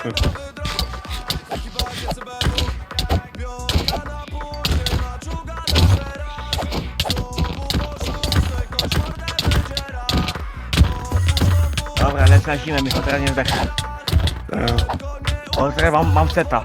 Dobra, lecę na zimę, mi teraz nie zdechnę. E, O, teraz mam, mam seta.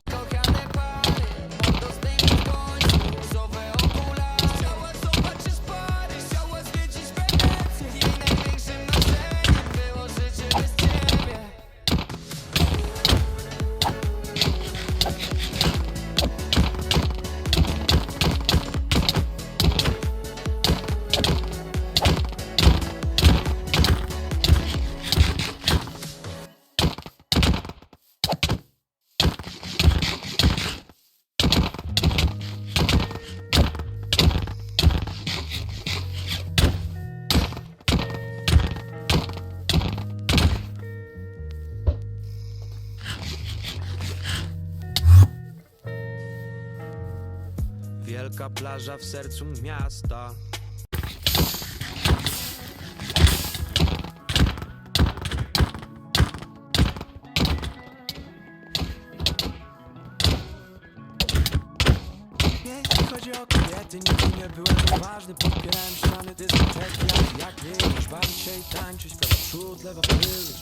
Wielka plaża w sercu miasta. Jeśli chodzi o kobiety, nigdy nie byłem za ważny Podpierałem ściany dyskoteki, ale jak nie umiesz bawić się i tańczyć Prawa przód, lewa tył,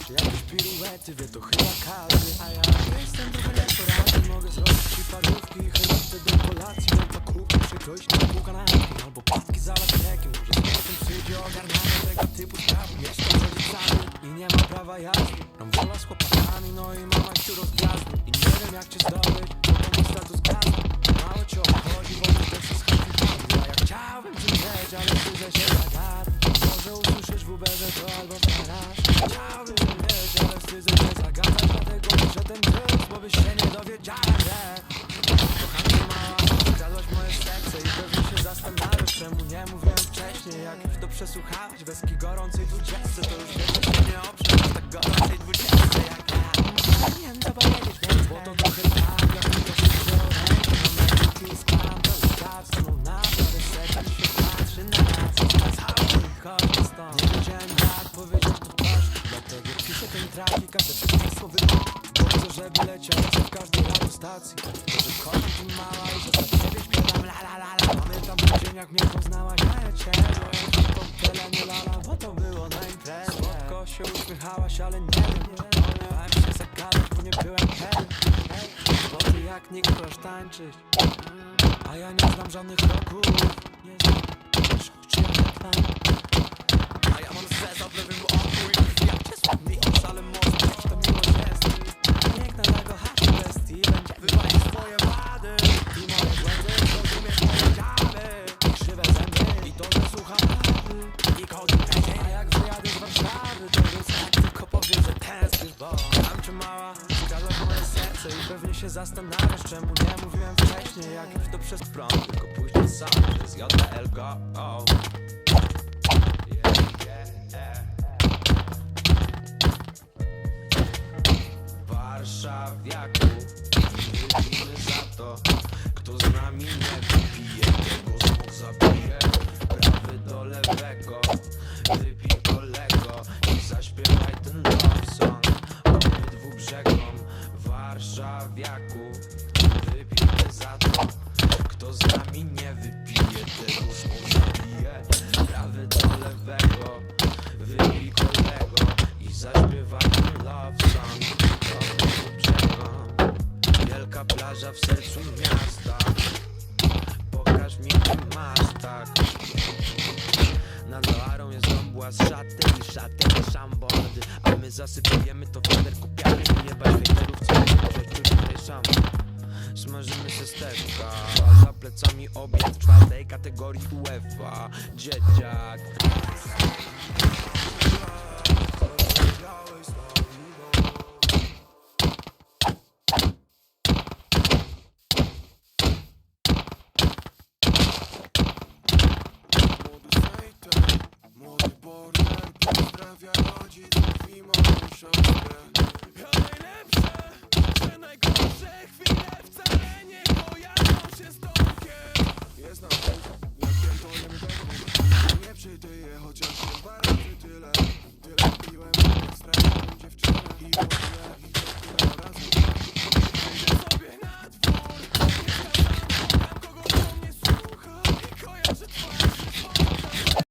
czy jakieś piruety, wie to chyba każdy A ja jestem trochę nieporadny, mogę zrobić ci parówki Chyba to kupić, przykroić na pół kanapki Albo płatki za latrekiem, może z potem przyjdzie ogarnianie tego typu spraw Mieszkam z rodzicami i nie ma prawa jazdy. Mam wola z chłopakami, no i mama ciuro z gwiazdy I nie wiem jak cię zdobyć, bo to mój status gwiazdy. Mało cię obchodzi, bo to też jest chętny A ja chciałbym krzyczeć, ale wstydzę się zagadać Może usłyszysz w Uberze to albo starasz Chciałbym krzyczeć, ale wstydzę się zagadać Dlatego muszę ten tryb, wcześniej Jak już to przesłuchałeś, weski gorącej dwudziestce To już wiesz, że nie oprzesz tak gorącej dwudziestce jak ja. Nie wiem co powiedzieć, bo to trochę tak Jak mi to się wzięło rękę, mam ręki i skam To no naprawdę sekret się patrzy na nas Cały chodź stąd Nie wiedziałem jak powiedzieć to. Wprost Dlatego piszę ten track i każde wszystkie słowy Bo chcę, żeby leciał w każdej radiostacji Że kocham cię mała i że Dzień jak mnie poznałaś, a ja cię To tyle nie lala, bo to było na imprezie. Słodko się uśmiechałaś, ale nie wiem Bałem się zagadać, bo nie byłem pewien. Bo ty jak nikt chcesz tańczyć A ja nie znam żadnych kroków Nie znam, czy ja tak A ja mam zeza w lewym jak wyjadę z Warszawy To tak tylko powiem, że tęsknisz Bo mam cię mała Skradłaś moje serce I pewnie się zastanawiasz Czemu nie mówiłem wcześniej Jak już to przez prąd Tylko później sam Przez JBL go oh. Warszawiaku Wypijmy za to Kto z nami nie Warszawiaku wypijmy za to. Kto z nami nie wypije, tego zabije Prawy do lewego, wypij kolego I zaśpiewajmy love song. Dobrym brzegom Wielka plaża w sercu miasta Dąbła z szaty i i szambordy A my zasypujemy to wiader kupiamy Nie bać hejterów, co czuć tutaj Smażymy się steczka A za plecami obiad czwartej kategorii UEFA. Dzieciak Pozdrawia rodziców i moją siostrę Ja najlepsze, że najgorsze chwile wcale nie kojarzą się z Tomkiem Jest nam jak pierdolę tego Nie przytyję, chociaż nie dwa razy tyle. Tyle piłem, jak straciłem dziewczynę I